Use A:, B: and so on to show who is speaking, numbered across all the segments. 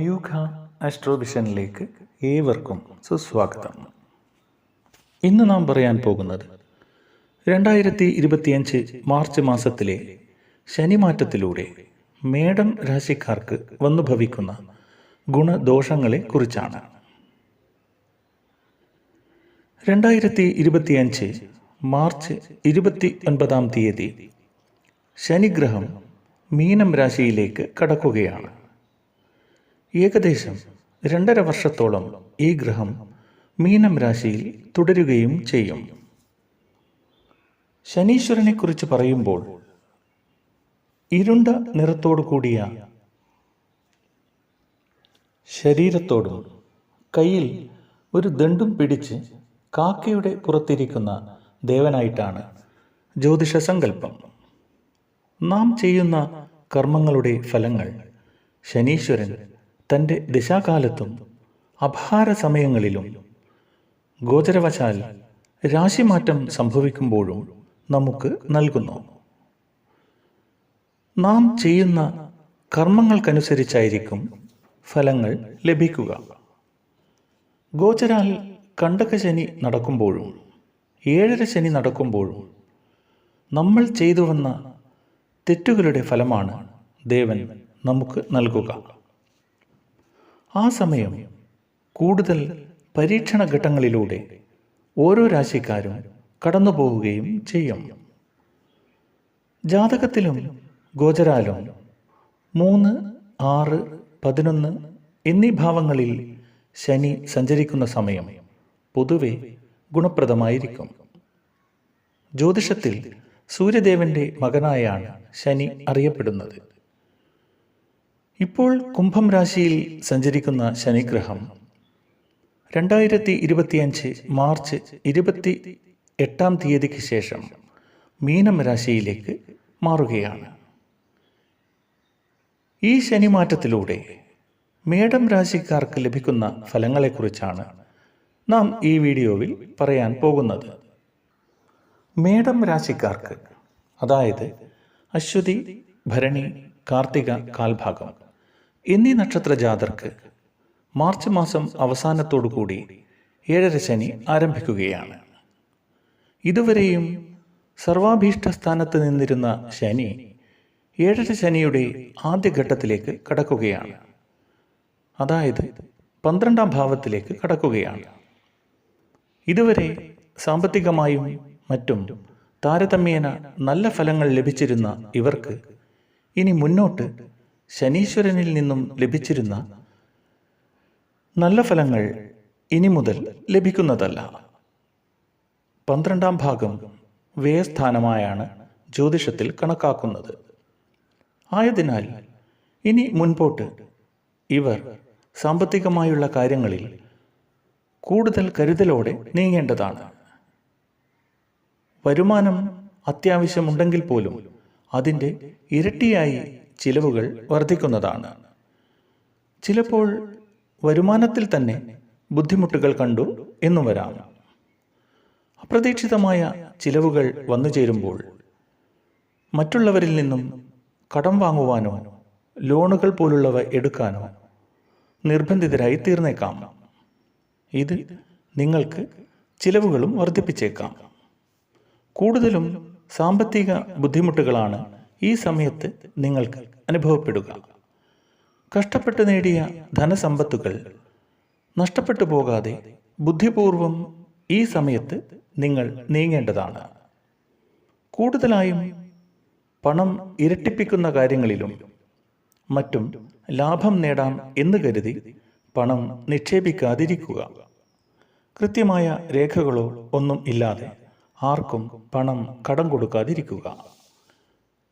A: മയൂഖ ആസ്ട്രോവിഷനിലേക്ക് ഏവർക്കും സുസ്വാഗതം. ഇന്ന് നാം പറയാൻ പോകുന്നത് രണ്ടായിരത്തി ഇരുപത്തിയഞ്ച് മാർച്ച് മാസത്തിലെ ശനിമാറ്റത്തിലൂടെ മേടം രാശിക്കാർക്ക് വന്നു ഭവിക്കുന്ന ഗുണദോഷങ്ങളെ കുറിച്ചാണ്. രണ്ടായിരത്തി ഇരുപത്തിയഞ്ച് മാർച്ച് ഇരുപത്തി ഒൻപതാം തീയതി ശനിഗ്രഹം മീനം രാശിയിലേക്ക് കടക്കുകയാണ്. ഏകദേശം രണ്ടര വർഷത്തോളം ഈ ഗ്രഹം മീനം രാശിയിൽ തുടരുകയും ചെയ്യും. ശനീശ്വരനെ കുറിച്ച് പറയുമ്പോൾ ഇരുണ്ട നിറത്തോടു കൂടിയ ശരീരത്തോടും കയ്യിൽ ഒരു ദണ്ടും പിടിച്ച് കാക്കയുടെ പുറത്തിരിക്കുന്ന ദേവനായിട്ടാണ് ജ്യോതിഷ സങ്കല്പം. നാം ചെയ്യുന്ന കർമ്മങ്ങളുടെ ഫലങ്ങൾ ശനീശ്വരൻ തന്റെ ദിശാകാലത്തും അപഹാര സമയങ്ങളിലും ഗോചരവശാൽ രാശിമാറ്റം സംഭവിക്കുമ്പോഴും നമുക്ക് നൽകുന്നു. നാം ചെയ്യുന്ന കർമ്മങ്ങൾക്കനുസരിച്ചായിരിക്കും ഫലങ്ങൾ ലഭിക്കുക. ഗോചരാൽ കണ്ടക ശനി നടക്കുമ്പോഴും ഏഴര ശനി നടക്കുമ്പോഴും നമ്മൾ ചെയ്തു വന്ന തെറ്റുകളുടെ ഫലമാണ് ദേവൻ നമുക്ക് നൽകുക. ആ സമയം കൂടുതൽ പരീക്ഷണ ഘട്ടങ്ങളിലൂടെ ഓരോ രാശിക്കാരും കടന്നു പോവുകയും ചെയ്യും. ജാതകത്തിലും ഗോചരാലും മൂന്ന് ആറ് പതിനൊന്ന് എന്നീ ഭാവങ്ങളിൽ ശനി സഞ്ചരിക്കുന്ന സമയം പൊതുവെ ഗുണപ്രദമായിരിക്കും. ജ്യോതിഷത്തിൽ സൂര്യദേവന്റെ മകനായാണ് ശനി അറിയപ്പെടുന്നത്. ഇപ്പോൾ കുംഭം രാശിയിൽ സഞ്ചരിക്കുന്ന ശനിഗ്രഹം. രണ്ടായിരത്തി ഇരുപത്തിയഞ്ച് മാർച്ച് ഇരുപത്തി എട്ടാം തീയതിക്ക് ശേഷം മീനം രാശിയിലേക്ക് മാറുകയാണ്. ഈ ശനിമാറ്റത്തിലൂടെ മേടം രാശിക്കാർക്ക് ലഭിക്കുന്ന ഫലങ്ങളെക്കുറിച്ചാണ് നാം ഈ വീഡിയോയിൽ പറയാൻ പോകുന്നത്. മേടം രാശിക്കാർക്ക് അതായത് അശ്വതി ഭരണി കാർത്തിക കാൽഭാഗം എന്നീ നക്ഷത്ര ജാതർക്ക് മാർച്ച് മാസം അവസാനത്തോടു കൂടി ഏഴര ശനി ആരംഭിക്കുകയാണ്. ഇതുവരെയും സർവാഭീഷ്ട സ്ഥാനത്ത് നിന്നിരുന്ന ശനി ഏഴര ശനിയുടെ ആദ്യഘട്ടത്തിലേക്ക് കടക്കുകയാണ്. അതായത് പന്ത്രണ്ടാം ഭാവത്തിലേക്ക് കടക്കുകയാണ്. ഇതുവരെ സാമ്പത്തികമായും മറ്റും താരതമ്യേന നല്ല ഫലങ്ങൾ ലഭിച്ചിരുന്ന ഇവർക്ക് ഇനി മുന്നോട്ട് ശനീശ്വരനിൽ നിന്നും ലഭിച്ചിരുന്ന നല്ല ഫലങ്ങൾ ഇനി മുതൽ ലഭിക്കുന്നതല്ല. പന്ത്രണ്ടാം ഭാഗം വ്യയസ്ഥാനമായാണ് ജ്യോതിഷത്തിൽ കണക്കാക്കുന്നത്. ആയതിനാൽ ഇനി മുൻപോട്ട് ഇവർ സാമ്പത്തികമായുള്ള കാര്യങ്ങളിൽ കൂടുതൽ കരുതലോടെ നീങ്ങേണ്ടതാണ്. വരുമാനം അത്യാവശ്യമുണ്ടെങ്കിൽ പോലും അതിന്റെ ഇരട്ടിയായി ചിലവുകൾ വർദ്ധിക്കുന്നതാണ്. ചിലപ്പോൾ വരുമാനത്തിൽ തന്നെ ബുദ്ധിമുട്ടുകൾ കണ്ടു എന്നും വരാം. അപ്രതീക്ഷിതമായ ചിലവുകൾ വന്നു ചേരുമ്പോൾ മറ്റുള്ളവരിൽ നിന്നും കടം വാങ്ങുവാനോ ലോണുകൾ പോലുള്ളവ എടുക്കാനോ നിർബന്ധിതരായി തീർന്നേക്കാം ഇത് നിങ്ങൾക്ക് ചിലവുകളും വർദ്ധിപ്പിച്ചേക്കാം. കൂടുതലും സാമ്പത്തിക ബുദ്ധിമുട്ടുകളാണ് ഈ സമയത്ത് നിങ്ങൾക്ക് അനുഭവപ്പെടുക. കഷ്ടപ്പെട്ട് നേടിയ ധനസമ്പത്തുകൾ നഷ്ടപ്പെട്ടു പോകാതെ ബുദ്ധിപൂർവം ഈ സമയത്ത് നിങ്ങൾ നീങ്ങേണ്ടതാണ്. കൂടുതലായും പണം ഇരട്ടിപ്പിക്കുന്ന കാര്യങ്ങളിലും മറ്റും ലാഭം നേടാം എന്ന് കരുതി പണം നിക്ഷേപിക്കാതിരിക്കുക. കൃത്യമായ രേഖകളോ ഒന്നും ഇല്ലാതെ ആർക്കും പണം കടം കൊടുക്കാതിരിക്കുക.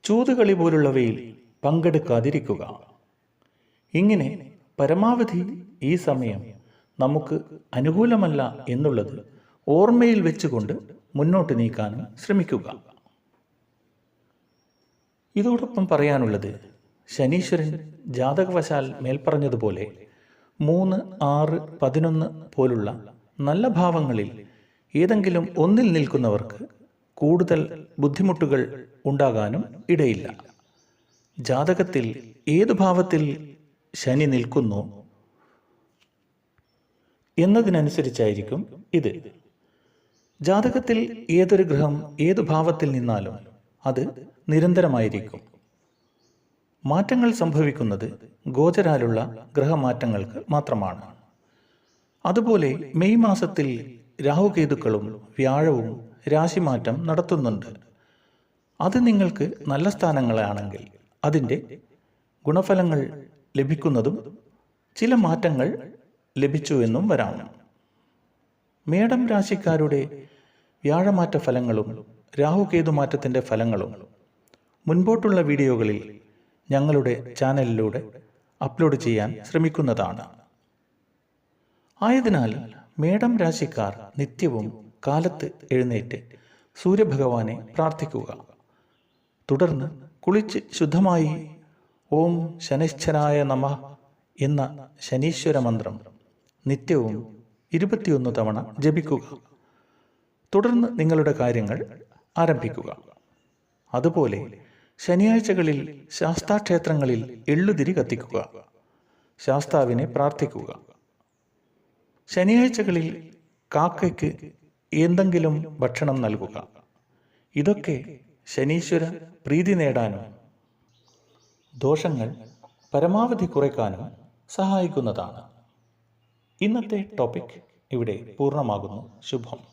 A: ചൂതുകളി പോലുള്ളവയിൽ പങ്കെടുക്കാതിരിക്കുക. ഇങ്ങനെ പരമാവധി ഈ സമയം നമുക്ക് അനുകൂലമല്ല എന്നുള്ളത് ഓർമ്മയിൽ വെച്ചുകൊണ്ട് മുന്നോട്ട് നീക്കാനും ശ്രമിക്കുക. ഇതോടൊപ്പം പറയാനുള്ളത് ശനീശ്വരൻ ജാതകവശാൽ മേൽപ്പറഞ്ഞതുപോലെ മൂന്ന് ആറ് പതിനൊന്ന് പോലുള്ള നല്ല ഭാവങ്ങളിൽ ഏതെങ്കിലും ഒന്നിൽ നിൽക്കുന്നവർക്ക് കൂടുതൽ ബുദ്ധിമുട്ടുകൾ ഉണ്ടാകാനും ഇടയില്ല. ജാതകത്തിൽ ഏതു ഭാവത്തിൽ ശനി നിൽക്കുന്നു എന്നതിനനുസരിച്ചായിരിക്കും ഇത്. ജാതകത്തിൽ ഏതൊരു ഗ്രഹം ഏതു ഭാവത്തിൽ നിന്നാലും അത് നിരന്തരമായിരിക്കും. മാറ്റങ്ങൾ സംഭവിക്കുന്നത് ഗോചരാലുള്ള ഗ്രഹമാറ്റങ്ങൾക്ക് മാത്രമാണ്. അതുപോലെ മെയ് മാസത്തിൽ രാഹുകേതുക്കളും വ്യാഴവും രാശിമാറ്റം നടത്തുന്നുണ്ട്. അത് നിങ്ങൾക്ക് നല്ല സ്ഥാനങ്ങളാണെങ്കിൽ അതിന്റെ ഗുണഫലങ്ങൾ ലഭിക്കുന്നതും ചില മാറ്റങ്ങൾ ലഭിച്ചു എന്നും വരാം. മേടം രാശിക്കാരുടെ വ്യാഴമാറ്റ ഫലങ്ങളും രാഹുകേതുമാറ്റത്തിന്റെ ഫലങ്ങളും മുൻപോട്ടുള്ള വീഡിയോകളിൽ ഞങ്ങളുടെ ചാനലിലൂടെ അപ്ലോഡ് ചെയ്യാൻ ശ്രമിക്കുന്നതാണ്. ആയതിനാൽ മേടം രാശിക്കാർ നിത്യവും കാലത്ത് എഴുന്നേറ്റ് സൂര്യഭഗവാനെ പ്രാർത്ഥിക്കുക. തുടർന്ന് കുളിച്ച് ശുദ്ധമായി ഓം ശനിശ്ചരായ നമ എന്ന ശനീശ്വര മന്ത്രം നിത്യവും ഇരുപത്തിയൊന്ന് തവണ ജപിക്കുക. തുടർന്ന് നിങ്ങളുടെ കാര്യങ്ങൾ ആരംഭിക്കുക. അതുപോലെ ശനിയാഴ്ചകളിൽ ശാസ്താക്ഷേത്രങ്ങളിൽ എള്ളുതിരി കത്തിക്കുക. ശാസ്താവിനെ പ്രാർത്ഥിക്കുക. ശനിയാഴ്ചകളിൽ കാക്കയ്ക്ക് എന്തെങ്കിലും ഭക്ഷണം നൽകുക. ഇതൊക്കെ ശനീശ്വര പ്രീതി നേടാനും ദോഷങ്ങൾ പരമാവധി കുറയ്ക്കാനും സഹായിക്കുന്നതാണ്. ഇന്നത്തെ ടോപ്പിക് ഇവിടെ പൂർണമാകുന്നു. ശുഭം.